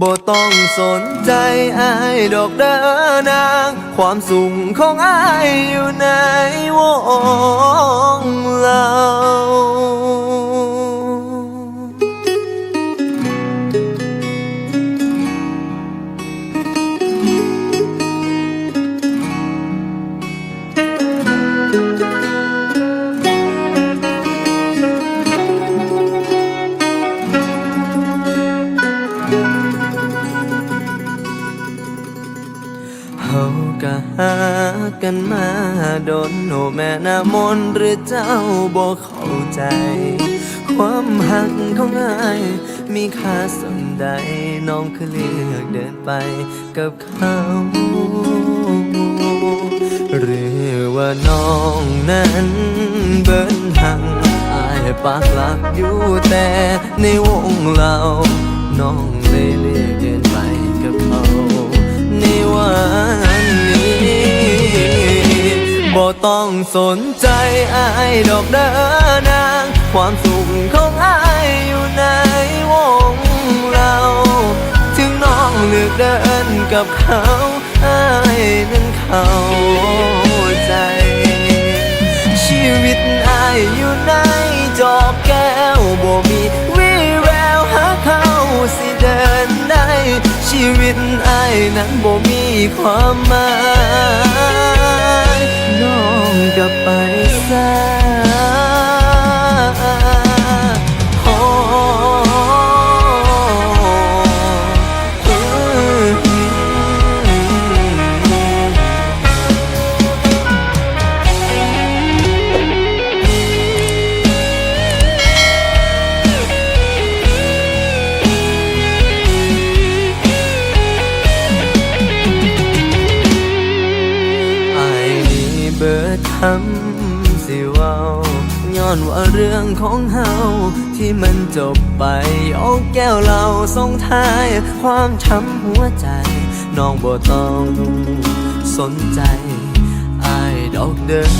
บ่ต้องสนใจอายดอกเด้อนาง ความสูงของอายอยู่ในวงเรา ก็หากันมาโดนโนแม่นามนหรือเจ้าบ่เข้าใจ ความหักของอายมีค่าสมใดน้องคือเลือกเดินไปกับเขาหรือว่าน้องนั้นเบิ้นหังอายปากหลักอยู่แต่ในวงเราน้องเลยเลือกเดินไปกับเขาในวัน ต้องสนใจอายดอกเด้อนาง ความสุขของอายอยู่ในวงเรา ถึงน้องเลือกเดินกับเขาอายนั้นเขาใจ ชีวิตอายอยู่ในจอกแก้วบ่มีวี่แววหาเขาสิเดินได้ ชีวิตอายนั้นบ่มีความหมาย น้องจะไป คำสิเว้าย้อนว่าเรื่องของเฮาที่มันจบไปโอ้แก้วเราส่งท้าย ความช้ำหัวใจ น้องบ่ต้องสนใจอายดอกเดิน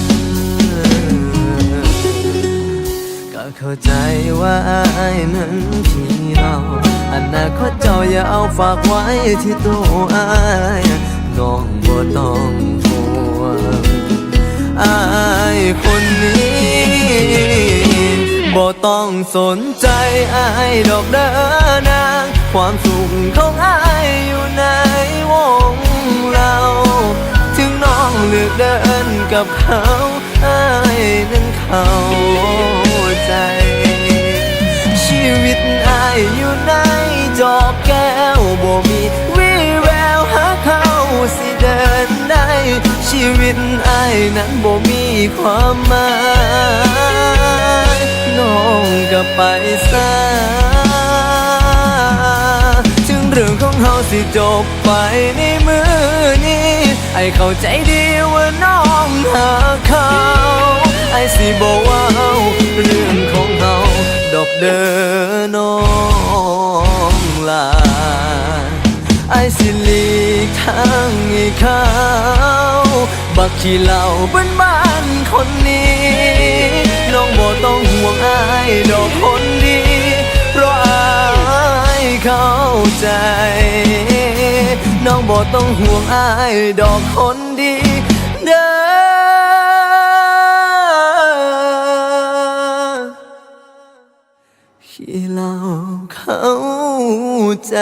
ก็เข้าใจว่าอายนั้นพี่เราอนาคตเจ้าอย่าเอาฝากไว้ที่ตัวอาย น้องบ่ต้อง บ่ต้องสนใจอายดอกเด้อนาง ความสุขของอายอยู่ในวงเรา ถึงน้องเลือกเดินกับเขาอายนั้นเข้าใจ ชีวิตอายอยู่ในจอกแก้วบ่มีวี่แววหาเขาสิเดินได้ ชีวิตอายนั้นบ่มีความหมาย ก็ไปซะถึงเรื่องของเฮาสิจบไปในมือนี้ ไอเข้าใจดีว่าน้องหาเขาไอสิบอกว่าเรื่องของเฮาดอกเดินน้องลาไอสิหลีกทางให้เขาบักขี้เหล่าบ้านบ้านคนนี้ น้องบ่ต้องห่วงอายดอกคนดี เพราะอายเข้าใจ น้องบ่ต้องห่วงอายดอกคนดีเด้อที่เราเข้าใจ